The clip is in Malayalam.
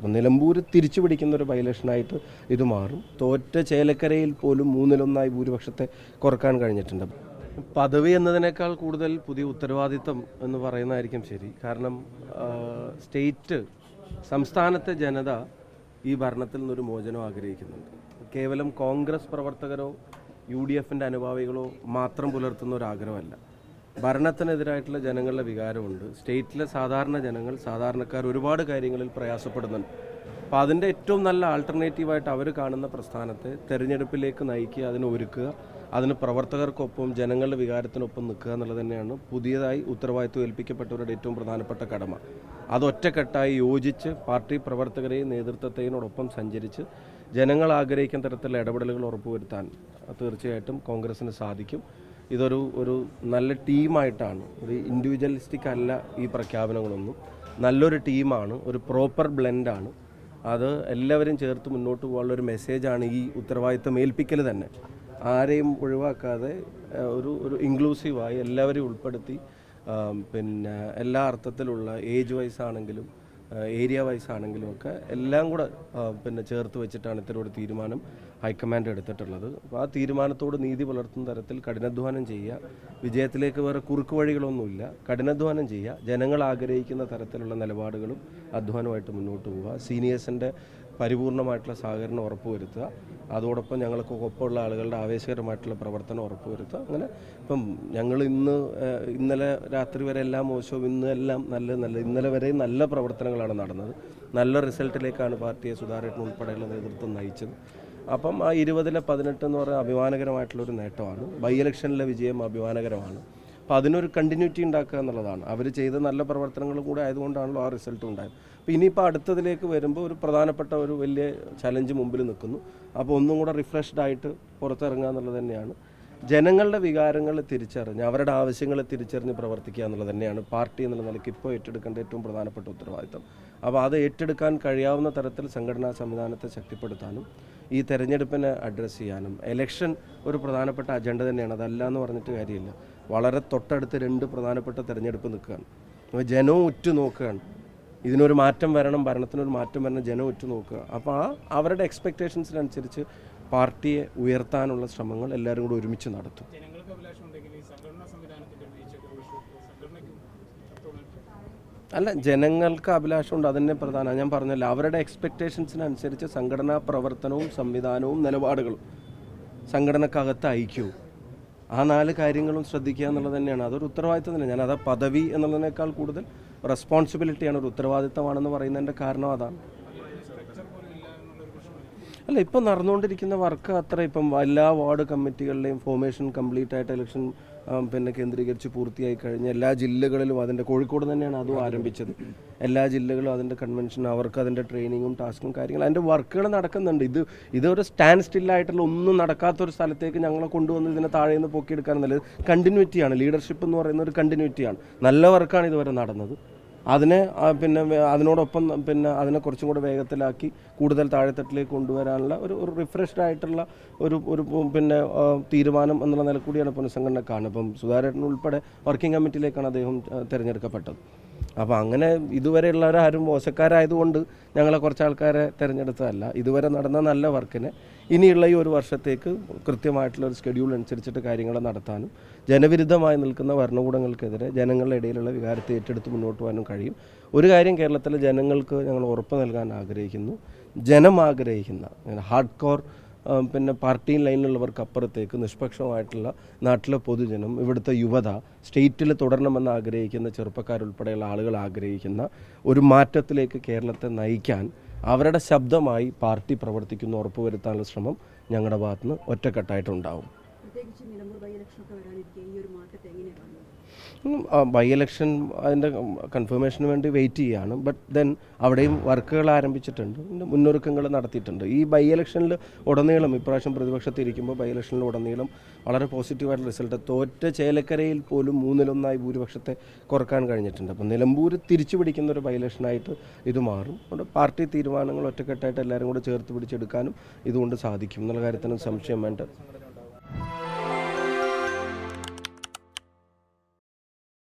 അപ്പം നിലമ്പൂർ തിരിച്ചു പിടിക്കുന്ന ഒരു ബൈലക്ഷനായിട്ട് ഇത് മാറും. തോറ്റ ചേലക്കരയിൽ പോലും മൂന്നിലൊന്നായി ഭൂരിപക്ഷത്തെ കുറയ്ക്കാൻ കഴിഞ്ഞിട്ടുണ്ട്. പദവി എന്നതിനേക്കാൾ കൂടുതൽ പുതിയ ഉത്തരവാദിത്തം എന്ന് പറയുന്നതായിരിക്കും ശരി. കാരണം സ്റ്റേറ്റ് സംസ്ഥാനത്തെ ജനത ഈ ഭരണത്തിൽ നിന്നൊരു മോചനം ആഗ്രഹിക്കുന്നുണ്ട്. കേവലം കോൺഗ്രസ് പ്രവർത്തകരോ യു ഡി എഫിന്റെ അനുഭാവികളോ മാത്രം പുലർത്തുന്ന ഒരു ആഗ്രഹമല്ല. ഭരണത്തിനെതിരായിട്ടുള്ള ജനങ്ങളുടെ വികാരമുണ്ട്. സ്റ്റേറ്റിലെ സാധാരണ ജനങ്ങൾ സാധാരണക്കാർ ഒരുപാട് കാര്യങ്ങളിൽ പ്രയാസപ്പെടുന്നുണ്ട്. അപ്പോൾ അതിന്റെ ഏറ്റവും നല്ല ആൾട്ടർനേറ്റീവായിട്ട് അവർ കാണുന്ന പ്രസ്ഥാനത്തെ തെരഞ്ഞെടുപ്പിലേക്ക് നയിക്കുക അതിനെ ഒരുക്കുക അതിന് പ്രവർത്തകർക്കൊപ്പം ജനങ്ങളുടെ വികാരത്തിനൊപ്പം നിൽക്കുക എന്നുള്ളത് തന്നെയാണ് പുതിയതായി ഉത്തരവാദിത്വം ഏൽപ്പിക്കപ്പെട്ടവരുടെ ഏറ്റവും പ്രധാനപ്പെട്ട കടമ. അത് ഒറ്റക്കെട്ടായി യോജിച്ച് പാർട്ടി പ്രവർത്തകരെയും നേതൃത്വത്തെയോടൊപ്പം സഞ്ചരിച്ച് ജനങ്ങൾ ആഗ്രഹിക്കുന്ന തരത്തിലുള്ള ഇടപെടലുകൾ ഉറപ്പുവരുത്താൻ തീർച്ചയായിട്ടും കോൺഗ്രസിന് സാധിക്കും. ഇതൊരു ഒരു നല്ല ടീമായിട്ടാണ്. ഒരു ഇൻഡിവിജ്വലിസ്റ്റിക് അല്ല ഈ പ്രഖ്യാപനങ്ങളൊന്നും. നല്ലൊരു ടീമാണ് ഒരു പ്രോപ്പർ ബ്ലെൻഡാണ് അത് എല്ലാവരും ചേർത്ത് മുന്നോട്ട് പോകാനുള്ള ഒരു മെസ്സേജാണ് ഈ ഉത്തരവാദിത്തം ഏൽപ്പിക്കൽ തന്നെ. ആരെയും ഒഴിവാക്കാതെ ഒരു ഒരു ഇൻക്ലൂസീവായി എല്ലാവരെയും ഉൾപ്പെടുത്തി പിന്നെ എല്ലാ അർത്ഥത്തിലുള്ള ഏജ് വൈസ് ആണെങ്കിലും ഏരിയ വൈസ് ആണെങ്കിലും ഒക്കെ എല്ലാം കൂടെ പിന്നെ ചേർത്ത് വെച്ചിട്ടാണ് ഇത്തരം ഒരു തീരുമാനം ഹൈക്കമാൻഡ് എടുത്തിട്ടുള്ളത്. അപ്പോൾ ആ തീരുമാനത്തോട് നീതി പുലർത്തുന്ന തരത്തിൽ കഠിനാധ്വാനം ചെയ്യുക. വിജയത്തിലേക്ക് വേറെ കുറുക്ക് വഴികളൊന്നുമില്ല. കഠിനാധ്വാനം ചെയ്യുക. ജനങ്ങൾ ആഗ്രഹിക്കുന്ന തരത്തിലുള്ള നിലപാടുകളും അധ്വാനമായിട്ട് മുന്നോട്ട് പോവുക. സീനിയേഴ്സിന്റെ പരിപൂർണമായിട്ടുള്ള സഹകരണം ഉറപ്പുവരുത്തുക. അതോടൊപ്പം ഞങ്ങൾക്ക് ഒപ്പമുള്ള ആളുകളുടെ ആവേശകരമായിട്ടുള്ള പ്രവർത്തനം ഉറപ്പുവരുത്തുക. അങ്ങനെ ഇപ്പം ഞങ്ങൾ ഇന്ന് ഇന്നലെ രാത്രി വരെ എല്ലാം മോശവും ഇന്ന് എല്ലാം നല്ല നല്ല ഇന്നലെ വരെ നല്ല പ്രവർത്തനങ്ങളാണ് നടന്നത്. നല്ല റിസൾട്ടിലേക്കാണ് പാർട്ടിയെ സുധാരേട്ടൻ ഉൾപ്പെടെയുള്ള നേതൃത്വം നയിച്ചത്. അപ്പം ആ ഇരുപതിലെ പതിനെട്ട് എന്ന് പറയുന്നത് അഭിമാനകരമായിട്ടുള്ളൊരു നേട്ടമാണ്. ബൈ ഇലക്ഷനിലെ വിജയം അഭിമാനകരമാണ്. അപ്പോൾ അതിനൊരു കണ്ടിന്യൂറ്റി ഉണ്ടാക്കുക എന്നുള്ളതാണ്. അവർ ചെയ്ത നല്ല പ്രവർത്തനങ്ങളും കൂടെ ആയതുകൊണ്ടാണല്ലോ ആ റിസൾട്ട് ഉണ്ടായത്. അപ്പോൾ ഇനിയിപ്പോൾ അടുത്തതിലേക്ക് വരുമ്പോൾ ഒരു പ്രധാനപ്പെട്ട ഒരു വലിയ ചലഞ്ച് മുമ്പിൽ നിൽക്കുന്നു. അപ്പോൾ ഒന്നും കൂടെ റിഫ്രഷ്ഡ് ആയിട്ട് പുറത്തിറങ്ങുക എന്നുള്ളത് തന്നെയാണ്. ജനങ്ങളുടെ വികാരങ്ങൾ തിരിച്ചറിഞ്ഞ് അവരുടെ ആവശ്യങ്ങളെ തിരിച്ചറിഞ്ഞ് പ്രവർത്തിക്കുക എന്നുള്ളത് തന്നെയാണ് പാർട്ടി എന്നുള്ള നിലയ്ക്ക് ഇപ്പോൾ ഏറ്റെടുക്കേണ്ട ഏറ്റവും പ്രധാനപ്പെട്ട ഉത്തരവാദിത്തം. അപ്പോൾ അത് ഏറ്റെടുക്കാൻ കഴിയാവുന്ന തരത്തിൽ സംഘടനാ സംവിധാനത്തെ ശക്തിപ്പെടുത്താനും ഈ തെരഞ്ഞെടുപ്പിനെ അഡ്രസ്സ് ചെയ്യാനും എലക്ഷൻ ഒരു പ്രധാനപ്പെട്ട അജണ്ട തന്നെയാണ്. അതല്ല എന്ന് പറഞ്ഞിട്ട് കാര്യമില്ല. വളരെ തൊട്ടടുത്ത് രണ്ട് പ്രധാനപ്പെട്ട തിരഞ്ഞെടുപ്പ് നിൽക്കുകയാണ്. അപ്പോൾ ജനവും ഉറ്റു നോക്കുകയാണ്. ഇതിനൊരു മാറ്റം വരണം ഭരണത്തിനൊരു മാറ്റം വരണം ജനം ഉറ്റു നോക്കുക. അപ്പോൾ ആ അവരുടെ എക്സ്പെക്റ്റേഷൻസിനനുസരിച്ച് പാർട്ടിയെ ഉയർത്താനുള്ള ശ്രമങ്ങൾ എല്ലാവരും കൂടെ ഒരുമിച്ച് നടത്തും. അല്ല ജനങ്ങൾക്ക് അഭിലാഷമുണ്ട്. അതന്നെ പ്രധാനം. ഞാൻ പറഞ്ഞല്ലോ അവരുടെ എക്സ്പെക്റ്റേഷൻസിനനുസരിച്ച് സംഘടനാ പ്രവർത്തനവും സംവിധാനവും നിലപാടുകളും സംഘടനക്കകത്ത് ഐക്യവും. ആ നാല് കാര്യങ്ങളും ശ്രദ്ധിക്കുക എന്നുള്ളത് തന്നെയാണ്. അതൊരു ഉത്തരവാദിത്തം തന്നെ. ഞാൻ അത് പദവി എന്നുള്ളതിനേക്കാൾ കൂടുതൽ റെസ്പോൺസിബിലിറ്റിയാണ് ഒരു ഉത്തരവാദിത്തമാണെന്ന് പറയുന്നതിന്റെ കാരണം അതാണ്. അല്ല ഇപ്പം നടന്നുകൊണ്ടിരിക്കുന്ന വർക്ക് അത്ര ഇപ്പം എല്ലാ വാർഡ് കമ്മിറ്റികളുടെയും ഫോർമേഷൻ കംപ്ലീറ്റ് ആയിട്ട് ഇലക്ഷൻ പിന്നെ കേന്ദ്രീകരിച്ച് പൂർത്തിയായി കഴിഞ്ഞ എല്ലാ ജില്ലകളിലും അതിന്റെ കോഴിക്കോട് തന്നെയാണ് അതും ആരംഭിച്ചത്. എല്ലാ ജില്ലകളും അതിന്റെ കൺവെൻഷൻ അവർക്ക് അതിന്റെ ട്രെയിനിങ്ങും ടാസ്കും കാര്യങ്ങളും അതിന്റെ വർക്കുകൾ നടക്കുന്നുണ്ട്. ഇത് ഇതൊരു സ്റ്റാൻഡ് സ്റ്റില്ലായിട്ടുള്ള ഒന്നും നടക്കാത്തൊരു സ്ഥലത്തേക്ക് ഞങ്ങളെ കൊണ്ടുവന്ന് ഇതിനെ താഴെ നിന്ന് നല്ലത് കണ്ടിന്യൂറ്റിയാണ് ലീഡർഷിപ്പ് എന്ന് പറയുന്ന ഒരു കണ്ടിന്യൂറ്റിയാണ് നല്ല വർക്കാണ് ഇതുവരെ നടന്നത്. അതിനെ പിന്നെ അതിനോടൊപ്പം പിന്നെ അതിനെ കുറച്ചും കൂടെ വേഗത്തിലാക്കി കൂടുതൽ താഴെത്തട്ടിലേക്ക് കൊണ്ടുവരാനുള്ള ഒരു ഒരു റിഫ്രഷ്ഡ് ആയിട്ടുള്ള ഒരു ഒരു പിന്നെ തീരുമാനം എന്നുള്ള നിലക്കൂടിയാണ് പുനഃസംഘടന കാണുന്നത്. ഇപ്പം സുധാരേട്ടൻ ഉൾപ്പെടെ വർക്കിംഗ് കമ്മിറ്റിയിലേക്കാണ് അദ്ദേഹം തിരഞ്ഞെടുക്കപ്പെട്ടത്. അപ്പോൾ അങ്ങനെ ഇതുവരെയുള്ളവരാരും മോശക്കാരായതുകൊണ്ട് ഞങ്ങളെ കുറച്ച് ആൾക്കാരെ തിരഞ്ഞെടുത്തതല്ല. ഇതുവരെ നടന്ന നല്ല വർക്കിനെ ഇനിയുള്ള ഈ ഒരു വർഷത്തേക്ക് കൃത്യമായിട്ടുള്ള ഒരു ഷെഡ്യൂൾ അനുസരിച്ചിട്ട് കാര്യങ്ങൾ നടത്താനും ജനവിരുദ്ധമായി നിൽക്കുന്ന ഭരണകൂടങ്ങൾക്കെതിരെ ജനങ്ങളുടെ ഇടയിലുള്ള വികാരത്തെ ഏറ്റെടുത്ത് മുന്നോട്ട് പോകാനും കഴിയും. ഒരു കാര്യം കേരളത്തിലെ ജനങ്ങൾക്ക് ഞങ്ങൾ ഉറപ്പ് നൽകാൻ ആഗ്രഹിക്കുന്നു. ജനം ആഗ്രഹിക്കുന്ന ഹാർഡ് കോർ പിന്നെ പാർട്ടി ലൈനിലുള്ളവർക്ക് അപ്പുറത്തേക്ക് നിഷ്പക്ഷമായിട്ടുള്ള നാട്ടിലെ പൊതുജനം ഇവിടുത്തെ യുവത സ്റ്റേറ്റിൽ തുടരണമെന്ന് ആഗ്രഹിക്കുന്ന ചെറുപ്പക്കാരുൾപ്പെടെയുള്ള ആളുകൾ ആഗ്രഹിക്കുന്ന ഒരു മാറ്റത്തിലേക്ക് കേരളത്തെ നയിക്കാൻ അവരുടെ ശബ്ദമായി പാർട്ടി പ്രവർത്തിക്കുന്ന ഉറപ്പുവരുത്താനുള്ള ശ്രമം ഞങ്ങളുടെ ഭാഗത്തുനിന്ന് ഒറ്റക്കെട്ടായിട്ടുണ്ടാവും. ബൈ ഇലക്ഷൻ അതിന്റെ കൺഫർമേഷന് വേണ്ടി വെയിറ്റ് ചെയ്യുകയാണ് ബട്ട് ദെൻ അവിടെയും വർക്കുകൾ ആരംഭിച്ചിട്ടുണ്ട്. മുന്നൊരുക്കങ്ങൾ നടത്തിയിട്ടുണ്ട്. ഈ ബൈ ഇലക്ഷനിൽ ഉടനീളം ഇപ്രാവശ്യം പ്രതിപക്ഷത്തിരിക്കുമ്പോൾ ബൈ ഇലക്ഷനിൽ ഉടനീളം വളരെ പോസിറ്റീവായിട്ടുള്ള റിസൾട്ട് തോറ്റ ചേലക്കരയിൽ പോലും മൂന്നിലൊന്നായി ഭൂരിപക്ഷത്തെ കുറയ്ക്കാൻ കഴിഞ്ഞിട്ടുണ്ട്. അപ്പോൾ നിലമ്പൂർ തിരിച്ചു പിടിക്കുന്ന ഒരു ബൈ ഇലക്ഷനായിട്ട് ഇത് മാറും. അതുകൊണ്ട് പാർട്ടി തീരുമാനങ്ങൾ ഒറ്റക്കെട്ടായിട്ട് എല്ലാവരും കൂടെ ചേർത്ത് പിടിച്ചെടുക്കാനും ഇതുകൊണ്ട് സാധിക്കും. എന്നുള്ള കാര്യത്തിന് സംശയം വേണ്ട.